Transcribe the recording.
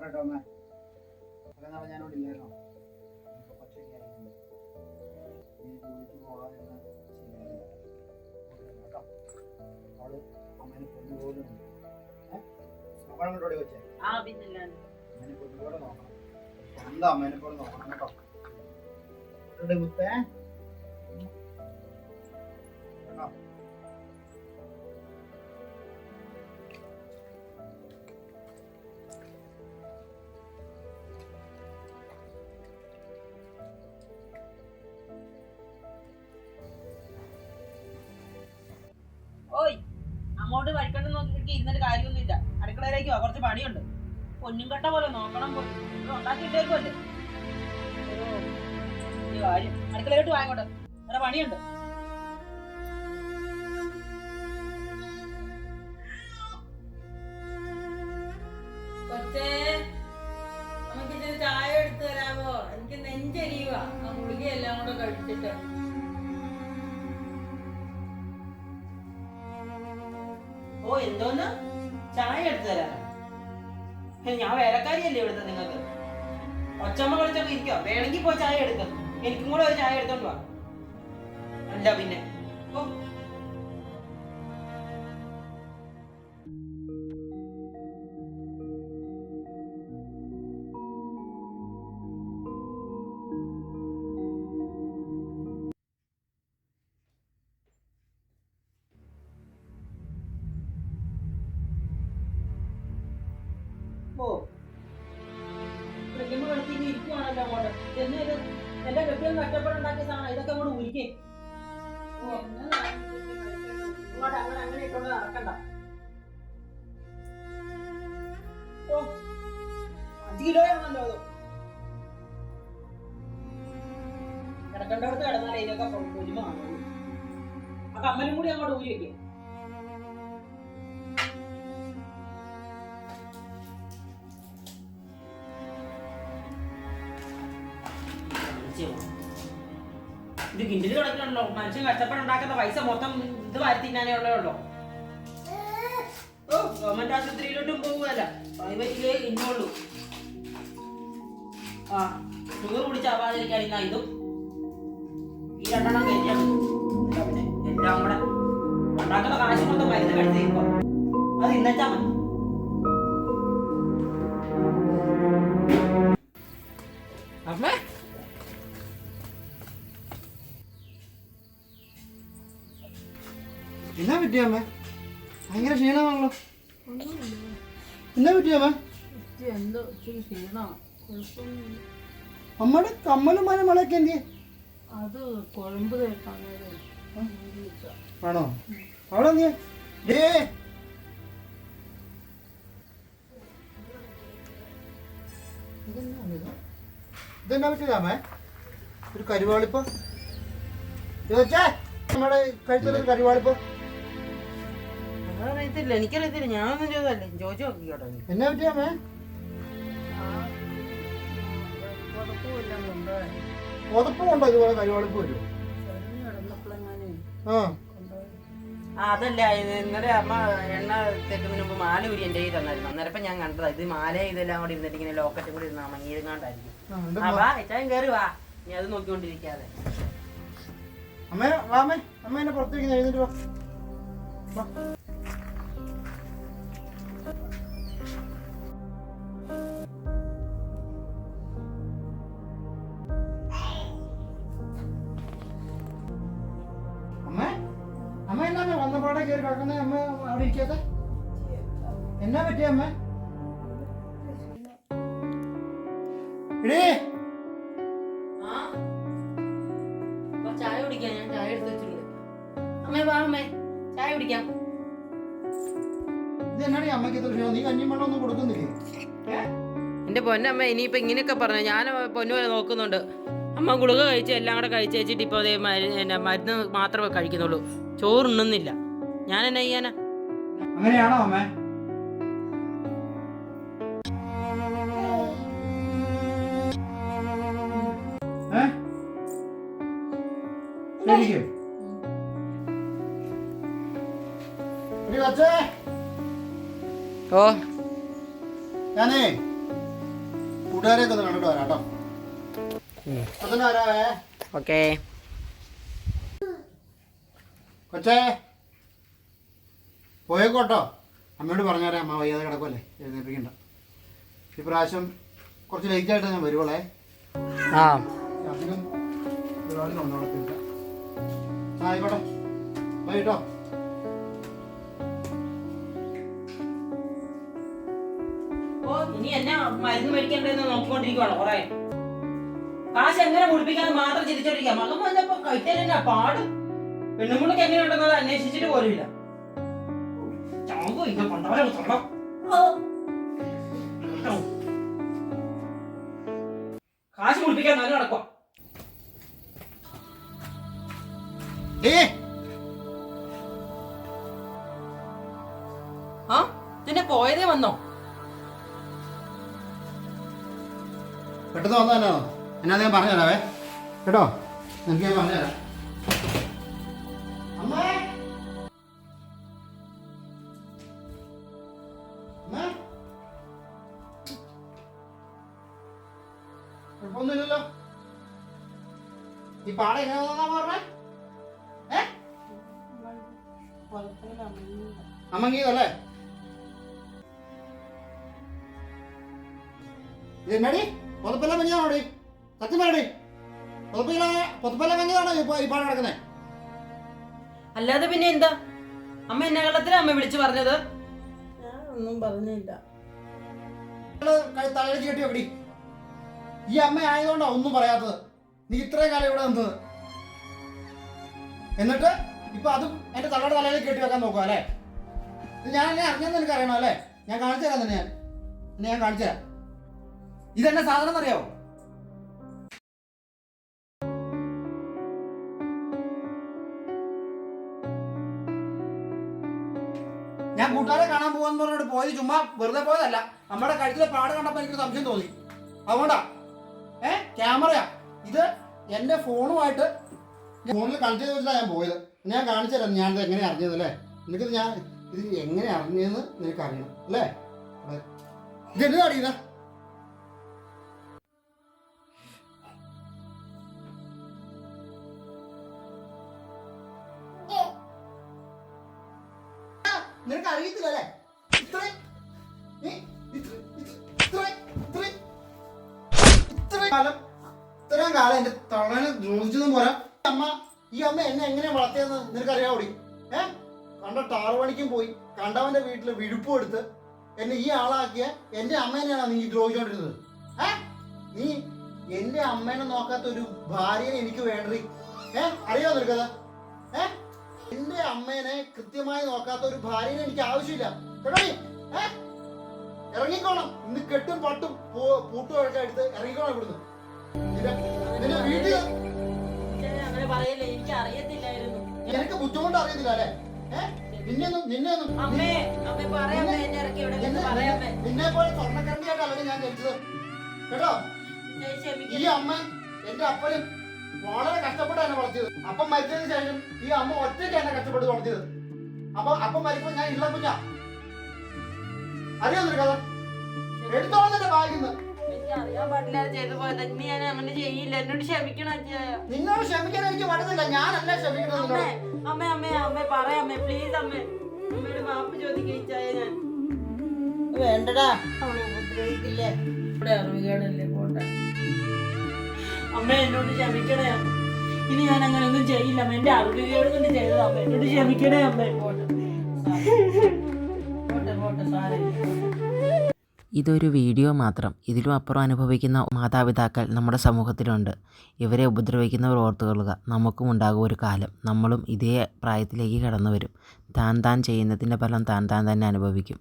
പോട്ടെ കേട്ടോ അമ്മ അത്ര നാളെ ഞാനോട് ഇല്ലായിരുന്നോ? എനിക്ക് പച്ചയ്ക്കായിരുന്നു നീ ജോലിക്ക് പോകാതിരുന്ന ശരിയാവില്ല കേട്ടോ അവൾ അമ്മേനെ പൊന്നുപോലെ നോക്കണം കേട്ടോ വെച്ചേ? അമ്മേനെ പൊന്നുപോലെ നോക്കണം? സ്വന്തം അമ്മേനെ പോലെ നോക്കണം കേട്ടോ. മുത്തേ നോക്കിയിട്ട് ഇരുന്നിട്ട് കാര്യമൊന്നുമില്ല. അടുക്കളയിലേക്ക് കുറച്ച് പണിയുണ്ട്. പൊന്നും കട്ട പോലെ നോക്കണം ഈ കാര്യം. അടുക്കളയിലോട്ട് വാങ്ങോട്ടെ വേറെ പണിയുണ്ട്. കൊച്ചേ. ഓ എന്തോന്ന്? ചായ എടുത്തു തരാനോ? ഞാൻ വേലക്കാരിയല്ലേ ഇവിടുത്തെ നിങ്ങൾക്ക്? ഒച്ചമ്മ കളിച്ചൊക്കെ ഇരിക്കോ വേണമെങ്കിൽ പോയി ചായ എടുക്കാം. എനിക്കും കൂടെ ഒരു ചായ എടുത്തോണ്ട് വാ. അല്ല പിന്നെ. ഓ ഇരിക്കുവാണല്ലോ അങ്ങോട്ട്. എന്ന് ഇത് എന്റെ കെട്ടിയും കഷ്ടപ്പെടുണ്ടാക്കിയ സാധനം ഇതൊക്കെ കൂടെ ഇങ്ങോട്ട് അങ്ങനെ ഇട്ടോണ്ട് നടക്കണ്ട. ഓ അഞ്ച് കിലോയാണല്ലോ അതോ. കിടക്കേണ്ടടുത്ത് കിടന്നാലേ ഇതിനൊക്കെ പൊലിമ കാണുള്ളൂ. ആ കമ്മലും കൂടി അങ്ങോട്ട് ഊരി ഇത് കിണ്ടിൽ കിടക്കണല്ലോ മനുഷ്യൻ കഷ്ടപ്പെടുണ്ടാക്കുന്ന പൈസ മൊത്തം ഇത് വാരി തിന്നാനേ ഉള്ളൂ ഗവൺമെന്റ് ആശുപത്രിയിലോട്ടും പോകുകയല്ല പ്രൈവറ്റിലേ ഇന്നുള്ളൂ ആ ഷുഗർ കുടിച്ചാവാതിരിക്കാൻ ഇന്നാ ഇതും. ഈ രണ്ടെണ്ണം പിന്നെ എല്ലാം ഉണ്ടാക്കുന്ന കാശ് മൊത്തം മരുന്ന് കഴിയുമ്പോ അത് ഇന്നച്ചാ മതി. എന്നാ പറ്റിയമ്മേ ഭയങ്കര ക്ഷീണമാണല്ലോ. എന്നാ എന്തോ ഇച്ചിരി ക്ഷീണോ. അമ്മയുടെ കമ്മലും മന മലയൊക്കെ എന്ത് അത് കുഴമ്പ് ആണോ? അവിടെ എന്ത് ഡേ ഇതെന്നാ പറ്റിയതാമേ ഒരു കരുവാളിപ്പോ. ചോദിച്ചേ നമ്മുടെ കഴുത്തിലൊരു കരുവാളിപ്പ. അതറിയത്തില്ല എനിക്കറിയത്തില്ല. ഞാനൊന്നും ചോദിച്ചല്ലേ ചോദിച്ചു നോക്കിക്കോട്ടെ എന്നെ പറ്റിയാമേ കുഴപ്പമില്ല കൊണ്ടുപോയി പുതപ്പ് കൊണ്ടോ ഇതുപോലെ കരുവാളിപ്പ് വരും ചെറിയ കിടന്നപ്പോഴെങ്ങാനും ആ. ആ അതല്ല ഇന്നലെ അമ്മ എണ്ണ തെറ്റുന്നതിന് മുമ്പ് മാല ഉരി എന്റെ കയ്യിൽ തന്നായിരുന്നു. അന്നേരം ഞാൻ കണ്ടതാ. ഇത് മാല ഇതെല്ലാം കൂടി ഇരുന്നിട്ട് ഇങ്ങനെ ലോക്കറ്റും കൂടി ഇരുന്നാ മങ്ങിയിരുന്നാണ്ടായിരിക്കും ആ, എന്റെ വാ കയറി വാ. നീ അത് നോക്കിക്കൊണ്ടിരിക്കാതെ. അമ്മേ വാമേ അമ്മേനെ അമ്മ എന്നെ പുറത്തേക്ക് എഴുന്നേറ്റ് വാ. വന്നപാടെ കയറി കിടക്കുന്ന അമ്മ അവിടെ ഇരിക്കാതെ എന്നാ പറ്റിയ അമ്മ? ഇടേ ആ. അപ്പൊ ചായ കുടിക്കാം ഞാൻ ചായ എടുത്ത് വെച്ചിട്ടുണ്ട്. അമ്മേ വാ അമ്മേ. ചായ കുടിക്കാം. ഇത് എന്നാടി അമ്മയ്ക്ക് ഇത്ര ക്ഷീണം? നീ കഞ്ഞിയും വെള്ളം ഒന്നും കൊടുക്കുന്നില്ലേ? എന്റെ പൊന്നമ്മ ഇനിയിപ്പോ ഇങ്ങനെയൊക്കെ പറഞ്ഞു ഞാൻ പൊന്നു പോലെ നോക്കുന്നുണ്ട്. അമ്മ ഗുളിക കഴിച്ച് എല്ലാം കൂടെ കഴിച്ച് വെച്ചിട്ട് ഇപ്പോൾ അതേ മരുന്ന് മാത്രമേ കഴിക്കുന്നുള്ളൂ. ചോറുണ്ണുന്നില്ല ഞാൻ എന്നാ ചെയ്യാനാ. അങ്ങനെയാണോ അമ്മേ? ഏ? ശരിക്കും? എടി കൊച്ചേ, ഓ. ഞാനേ കൂട്ടുകാരെയൊക്കെ ഒന്ന് കണ്ടിട്ട് വരാം കേട്ടോ. അപ്പൊ വരാവേ. ഓക്കേ. കൊച്ചേ. പോയേക്കോട്ടോ. അമ്മയോട് പറഞ്ഞാലേ അമ്മ വയ്യാതെ കിടക്കുമല്ലേ എഴുന്നേൽപ്പിക്കണ്ട. ഇപ്രാവശ്യം കുറച്ച് ലേറ്റ് ആയിട്ട് ഞാൻ വരുവോളേ. ആ. അധികം ഒരുപാട് നടത്തില്ല ആയിക്കോട്ടെ. വൈകിട്ടോ ഓ ഇനി എന്നെ മരുന്ന് മേടിക്കണ്ടെന്ന് നോക്കിക്കൊണ്ടിരിക്കുവാണ് കൊറേ? കാശ് എങ്ങനെ കുടിപ്പിക്കാന്ന് മാത്രം ചിരിച്ചോണ്ടിരിക്കാം മകം വന്നപ്പോ കൈത്തന്നെ പാട്? പെണ്ണുമുള്ളക്ക് എങ്ങനെയുണ്ടെന്നത് അന്വേഷിച്ചിട്ട് പോലുമില്ല. ചാമ്പോ ഇല്ല കൊണ്ടവരെ തൊടം കാശ് കുടിപ്പിക്കാൻ നല്ല നടക്കുക ആ നിന്നെ പോയതേ വന്നോ? പെട്ടെന്ന് വന്നതല്ലോ എന്നാ ഞാൻ പറഞ്ഞുതരാവേ. കേട്ടോ? എനിക്ക് ഞാൻ പറഞ്ഞുതരാം. കുഴപ്പമൊന്നുമില്ലല്ലോ. ഈ പാട എങ്ങനെയാ പറഞ്ഞേ? ഏ? അമ്മങ്ങീതല്ലേ ഇത് എന്നാടി പുതപ്പെല്ലാം മഞ്ഞാണോടി സത്യം പറയടി. പുതപ്പില്ല പുതപ്പല്ല മഞ്ഞതാണോ ഇപ്പൊ ഈ പാട കിടക്കുന്നത് അല്ലാതെ പിന്നെ എന്താ? അമ്മ എന്നെ കള്ളത്തിലാ അമ്മ വിളിച്ചു പറഞ്ഞത്? ഞാൻ ഒന്നും പറഞ്ഞില്ല. തലയിലേക്ക് കെട്ടി വെക്കടി. ഈ അമ്മ ആയതുകൊണ്ടാ ഒന്നും പറയാത്തത്. നീ ഇത്രയും കാലം ഇവിടെ നിന്നത് എന്നിട്ട് ഇപ്പൊ അതും എന്റെ തലയുടെ തലയിലേക്ക് കെട്ടി വെക്കാൻ നോക്കുക അല്ലേ? ഞാൻ എന്നെ അറിഞ്ഞെന്ന് എനിക്ക് അറിയണം അല്ലേ? ഞാൻ കാണിച്ചു തരാം തന്നെ ഞാൻ. എന്നെ ഞാൻ കാണിച്ചു തരാം. ഇതെന്നെ സാധനം എന്നറിയാവോ? ഞാൻ കൂട്ടുകാരെ കാണാൻ പോകാന്ന് പറഞ്ഞിട്ട് പോയത് ചുമ്മാ വെറുതെ പോയതല്ല. നമ്മുടെ കഴുത്തിലെ പാട് കണ്ടപ്പോൾ എനിക്ക് സംശയം തോന്നി. അതുകൊണ്ടാ ക്യാമറയാ ഇത് എന്റെ ഫോണുമായിട്ട് ഫോണിൽ കണക്ട് ചെയ്ത് വെച്ചിട്ടാണ് ഞാൻ പോയത്. ഞാൻ കാണിച്ചു തരാം ഞാനിത് എങ്ങനെ അറിഞ്ഞത് അല്ലേ? നിനക്കിത് ഞാൻ ഇത് എങ്ങനെ അറിഞ്ഞതെന്ന് നിനക്ക് അറിയണം അല്ലേ. ഇത് എന്നതാ അറിയുന്ന നിനക്ക് അറിയത്തില്ല അല്ലേ? ഇത്രയും. ഇത്രയും. ഇത്രയും. ഇത്രയും കാലം ഇത്രയും കാലം എന്റെ തളന് ദ്രോഹിച്ചതും പോരാ. അമ്മ ഈ അമ്മ എന്നെ എങ്ങനെ വളർത്തിയെന്ന് നിനക്കറിയാവൂടി ഏ? കണ്ട ടാറുപണിക്കും പോയി. കണ്ടവന്റെ വീട്ടിൽ വിഴുപ്പും എടുത്ത് എന്നെ ഈ ആളാക്കിയ എന്റെ അമ്മേനെയാണോ നീ ദ്രോഹിച്ചോണ്ടിരുന്നത്? ഏ? നീ എന്റെ അമ്മേനെ നോക്കാത്ത ഒരു ഭാര്യനെ എനിക്ക് വേണ്ടി ഏ? അറിയോ നിനക്കത്? ഏ? എന്റെ അമ്മേനെ കൃത്യമായി നോക്കാത്ത ഒരു ഭാര്യനെ എനിക്ക് ആവശ്യമില്ല. കേട്ടോ ഇറങ്ങിക്കോണം. ഇന്ന് കെട്ടും പട്ടും പൂട്ടും ഒക്കെ എടുത്ത് ഇറങ്ങിക്കോണം ഇവിടുന്ന്. എനിക്ക് ബുദ്ധിമുട്ട് അറിയത്തില്ല അല്ലേ? നിന്നെന്നും നിന്നെയൊന്നും നിന്നെയൊന്നും നിന്നെ- പോലെ സ്വർണക്കരണ്ടിയായിട്ടല്ല ഞാൻ ജനിച്ചത്? കേട്ടോ? ഈ അമ്മ എന്റെ അപ്പനും വളരെ കഷ്ടപ്പെട്ട് എന്നെ വളർത്തിയത്. അപ്പം മരിച്ചതിന് ശേഷം ഈ അമ്മ ഒറ്റയ്ക്ക് എന്നെ കഷ്ടപ്പെട്ട് വളർത്തിയത്. അപ്പൊ അപ്പം മരിക്കുമ്പോ ഞാൻ ഇള്ള കുഞ്ഞാ. അറിയോ കഥ എടുത്തോളം എന്റെ ബാഗിന്ന് നിന്നോട് ക്ഷമിക്കാൻ എനിക്ക് ഞാനല്ല ക്ഷമിക്കുന്നത് അമ്മേ നിന്നോട്? അമ്മേ അമ്മേ അമ്മേ പറയാമേ പ്ലീസ് അമ്മേ അമ്മയോട് മാപ്പ് ചോദിക്കായ ഞാൻ. വേണ്ടടാ. അവളെ ഉപദ്രവിക്കില്ലേ? ഇവിടെ അറിവുകേടല്ലേ പോട്ടെ. അമ്മ എന്നോട് ക്ഷമിക്കണേ അമ്മ. ഇനി ഞാൻ അങ്ങനെ ഒന്നും ചെയ്യില്ല അമ്മ. എന്റെ അറിവുകേട് കൊണ്ട് ചെയ്തതാ അമ്മ. എന്നോട് ക്ഷമിക്കണേ അമ്മ. പോട്ടെ. ഇതൊരു വീഡിയോ മാത്രം. ഇതിലും അപ്പുറം അനുഭവിക്കുന്ന മാതാപിതാക്കൾ നമ്മുടെ സമൂഹത്തിലുണ്ട്. ഇവരെ ഉപദ്രവിക്കുന്നവർ ഓർത്തുകൊള്ളുക. നമുക്കും ഉണ്ടാകും ഒരു കാലം. നമ്മളും ഇതേ പ്രായത്തിലേക്ക് കടന്നു വരും താൻ താൻ ചെയ്യുന്നതിന്റെ ഫലം താൻ താൻ തന്നെ അനുഭവിക്കും.